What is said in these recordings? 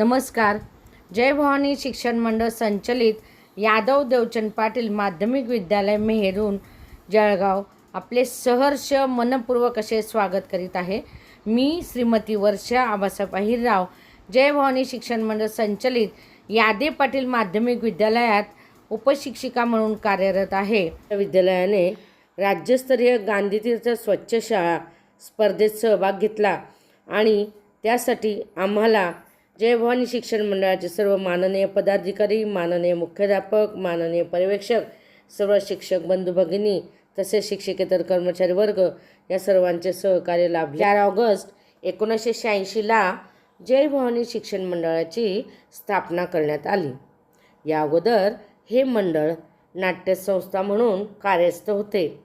नमस्कार. जय भवानी शिक्षण मंडळ संचलित यादव देवचंद पाटील माध्यमिक विद्यालय मेहरून जळगाव. आपले सहर्ष मनपूर्वक असे स्वागत करीत आहे. मी श्रीमती वर्षा आबासाहेब अहिरराव जय भवानी शिक्षण मंडळ संचलित यादे पाटील माध्यमिक विद्यालयात उपशिक्षिका म्हणून कार्यरत आहे. विद्यालयाने राज्यस्तरीय गांधीतीर्थ स्वच्छ शाळा स्पर्धेत सहभाग घेतला आणि त्यासाठी आम्हाला जय भवानी शिक्षण मंडळाचे सर्व माननीय पदाधिकारी माननीय मुख्याध्यापक माननीय पर्यवेक्षक सर्व शिक्षक बंधू भगिनी तसेच शिक्षकेतर कर्मचारी वर्ग या सर्वांचे सहकार्य लाभले. चार ऑगस्ट एकोणीसशे शहाऐंशीला जय भवानी शिक्षण मंडळाची स्थापना करण्यात आली. या अगोदर हे मंडळ नाट्यसंस्था म्हणून कार्यस्थ होते.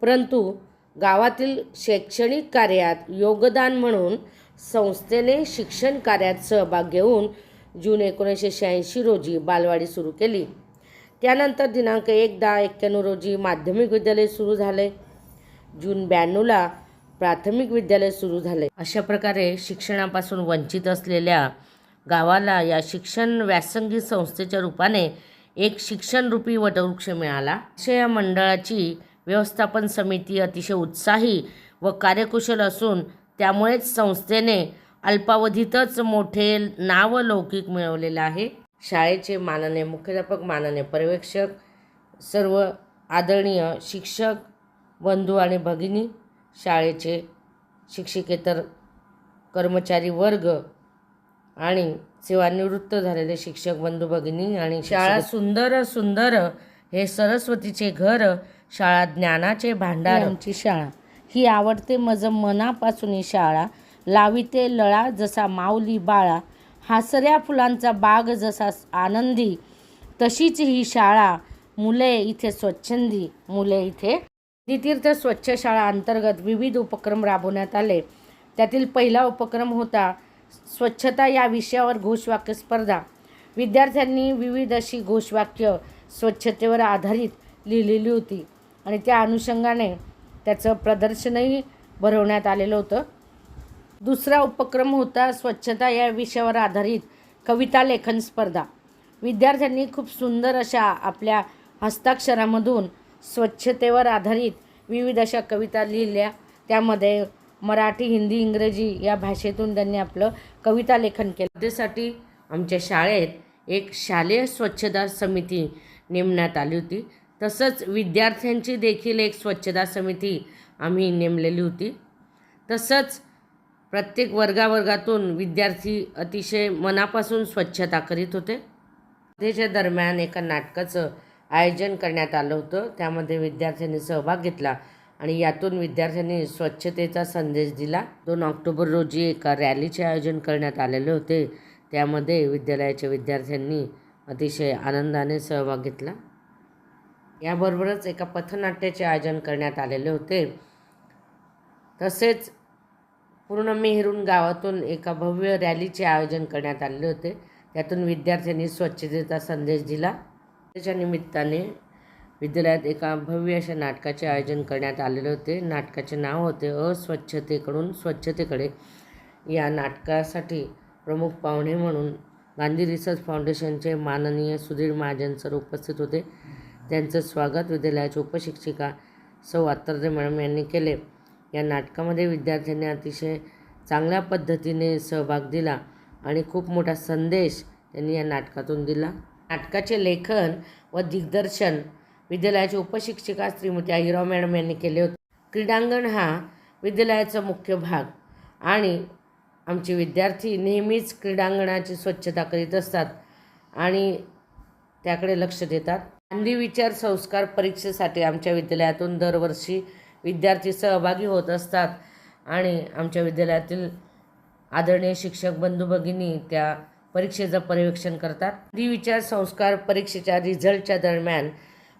परंतु गावातील शैक्षणिक कार्यात योगदान म्हणून संस्थेने शिक्षण कार्यात सहभाग घेऊन जून एकोणीसशे शहाऐंशी रोजी बालवाडी सुरू केली. त्यानंतर दिनांक एक दहा एक्क्याण्णव रोजी माध्यमिक विद्यालय सुरू झाले. जून ब्याण्णवला प्राथमिक विद्यालय सुरू झाले. अशा प्रकारे शिक्षणापासून वंचित असलेल्या गावाला या शिक्षण व्यासंगी संस्थेच्या रूपाने एक शिक्षणरूपी वटवृक्ष मिळाला. अशा या मंडळाची व्यवस्थापन समिती अतिशय उत्साही व कार्यकुशल असून त्यामुळेच संस्थेने अल्पावधीतच मोठे नावलौकिक मिळवलेलं आहे. शाळेचे माननीय मुख्याध्यापक माननीय पर्यवेक्षक सर्व आदरणीय शिक्षक बंधू आणि भगिनी शाळेचे शिक्षिकेतर कर्मचारी वर्ग आणि सेवानिवृत्त झालेले शिक्षक बंधू भगिनी आणि शाळा सुंदर सुंदर हे सरस्वतीचे घर शाळा ज्ञानाचे भांडार आमची शाळा. ही आवडते मज मनापासून शाळा. लाविते लळा जसा माऊली बाळा. हासऱ्या फुलांचा बाग जसा आनंदी. तशीच ही शाळा. मुले इथे स्वच्छंदी. मुले इथे तीर्थ स्वच्छ शाळा अंतर्गत विविध उपक्रम राबवण्यात आले. त्यातील पहिला उपक्रम होता स्वच्छता या विषयावर घोषवाक्य स्पर्धा. विद्यार्थ्यांनी विविध अशी घोषवाक्य स्वच्छतेवर आधारित लिहिलेली होती आणि त्या अनुषंगाने त्याचं प्रदर्शनही भरवण्यात आलेलं होतं. दुसरा उपक्रम होता स्वच्छता या विषयावर आधारित कविता लेखन स्पर्धा. विद्यार्थ्यांनी खूप सुंदर अशा आपल्या हस्ताक्षरामधून स्वच्छतेवर आधारित विविध अशा कविता लिहिल्या. त्यामध्ये मराठी हिंदी इंग्रजी या भाषेतून त्यांनी आपलं कविता लेखन केलं. त्यासाठी आमच्या शाळेत एक शालेय स्वच्छता समिती नेमण्यात आली होती. तसंच विद्यार्थ्यांची देखील एक स्वच्छता समिती आम्ही नेमलेली होती. तसंच प्रत्येक वर्गावर्गातून विद्यार्थी अतिशय मनापासून स्वच्छता करीत होते. त्याच्या दरम्यान एका नाटकाचं आयोजन करण्यात आलं होतं. त्यामध्ये विद्यार्थ्यांनी सहभाग घेतला आणि यातून विद्यार्थ्यांनी स्वच्छतेचा संदेश दिला. दोन ऑक्टोबर रोजी एका रॅलीचे आयोजन करण्यात आलेले होते. त्यामध्ये विद्यालयाच्या विद्यार्थ्यांनी अतिशय आनंदाने सहभाग घेतला. याबरोबरच एका पथनाट्याचे आयोजन करण्यात आलेले होते. तसेच पूर्ण मेहरून गावातून एका भव्य रॅलीचे आयोजन करण्यात आलेले होते. त्यातून विद्यार्थ्यांनी स्वच्छतेचा संदेश दिला. त्याच्या निमित्ताने विद्यालयात एका भव्य अशा नाटकाचे आयोजन करण्यात आलेले होते. नाटकाचे नाव होते अस्वच्छतेकडून स्वच्छतेकडे. या नाटकासाठी प्रमुख पाहुणे म्हणून गांधी रिसर्च फाउंडेशनचे माननीय सुधीर महाजन सर उपस्थित होते. त्यांचं स्वागत विद्यालयाच्या उपशिक्षिका सौ आत्तर्दे मॅडम यांनी केले. या नाटकामध्ये विद्यार्थ्यांनी अतिशय चांगल्या पद्धतीने सहभाग दिला आणि खूप मोठा संदेश त्यांनी या नाटकातून दिला. नाटकाचे लेखन व दिग्दर्शन विद्यालयाचे उपशिक्षिका श्रीमती आहिराव मॅडम यांनी केले होते. क्रीडांगण हा विद्यालयाचा मुख्य भाग आणि आमचे विद्यार्थी नेहमीच क्रीडांगणाची स्वच्छता करीत असतात आणि त्याकडे लक्ष देतात. गांधी विचार संस्कार परीक्षेसाठी आमच्या विद्यालयातून दरवर्षी विद्यार्थी सहभागी होत असतात. आणि आमच्या विद्यालयातील आदरणीय शिक्षक बंधू भगिनी त्या परीक्षेचं पर्यवेक्षण करतात. गांधी विचार संस्कार परीक्षेच्या रिझल्टच्या दरम्यान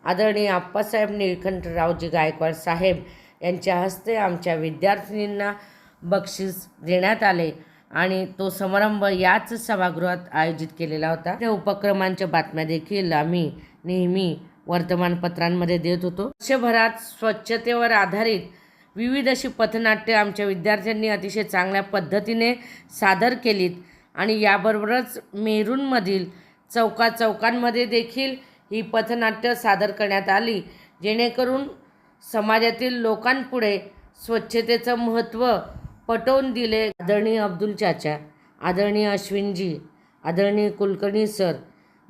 आदरणीय आप्पासाहेब निळकंठरावजी गायकवाड साहेब यांच्या हस्ते आमच्या विद्यार्थिनींना बक्षीस देण्यात आले आणि तो समारंभ याच सभागृहात आयोजित केलेला होता. त्या उपक्रमांच्या बातम्या देखील आम्ही नेहमी वर्तमानपत्रांमध्ये देत होतो. वर्षभरात स्वच्छतेवर आधारित विविध अशी पथनाट्य आमच्या विद्यार्थ्यांनी अतिशय चांगल्या पद्धतीने सादर केलीत आणि याबरोबरच मेरूनमधील चौका चौकांमध्ये देखील ही पथनाट्य सादर करण्यात आली जेणेकरून समाजातील लोकांपुढे स्वच्छतेचं महत्त्व पटवून दिले आदरणीय अब्दुल चाचा आदरणीय अश्विनजी आदरणीय कुलकर्णी सर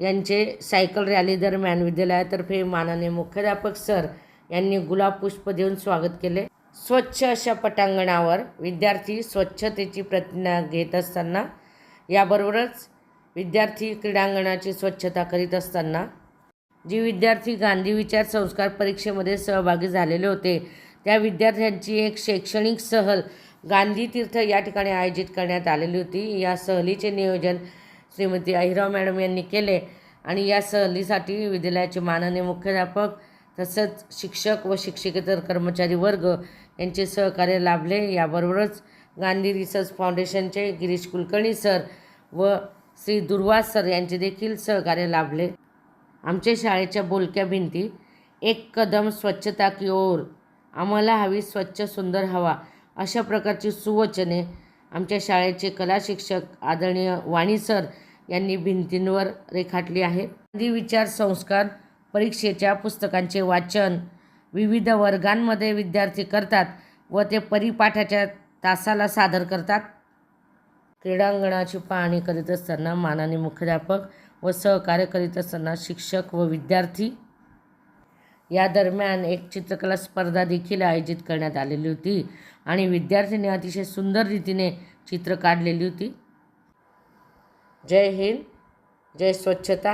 यांचे सायकल रॅली दरम्यान विद्यालयातर्फे माननीय मुख्याध्यापक सर यांनी गुलाब पुष्प देऊन स्वागत केले. स्वच्छ अशा पटांगणावर विद्यार्थी स्वच्छतेची प्रतिज्ञा घेत असताना याबरोबरच विद्यार्थी क्रीडांगणाची स्वच्छता करीत असताना जी विद्यार्थी गांधी विचार संस्कार परीक्षेमध्ये सहभागी झालेले होते त्या विद्यार्थ्यांची एक शैक्षणिक सहल गांधी तीर्थ या ठिकाणी आयोजित करण्यात आलेली होती. या सहलीचे नियोजन श्रीमती अहिराव मॅडम यांनी केले. आणि या सहलीसाठी विद्यालयाचे माननीय मुख्याध्यापक तसंच शिक्षक व शिक्षकेतर कर्मचारी वर्ग यांचे सहकार्य लाभले. याबरोबरच गांधी रिसर्च फाउंडेशनचे गिरीश कुलकर्णी सर व श्री दुर्वास सर यांचे देखील सहकार्य लाभले. आमच्या शाळेच्या बोलक्या भिंती एक कदम स्वच्छता की ओर आम्हाला हवी स्वच्छ सुंदर हवा अशा प्रकारची सुवचने आमच्या शाळेचे कला शिक्षक आदरणीय वाणी सर यांनी भिंतींवर रेखाटली आहे. गांधी विचार संस्कार परीक्षेच्या पुस्तकांचे वाचन विविध वर्गांमध्ये विद्यार्थी करतात व ते परिपाठाच्या तासाला सादर करतात. क्रीडांगणाची पाहणी करीत असताना मानाने मुख्याध्यापक व सहकार्य करीत असताना शिक्षक व विद्यार्थी या दरम्यान एक चित्रकला स्पर्धा देखील आयोजित करण्यात आलेली होती आणि विद्यार्थ्यांनी अतिशय सुंदर रीतीने चित्र काढलेली होती. जय हिंद जय स्वच्छता.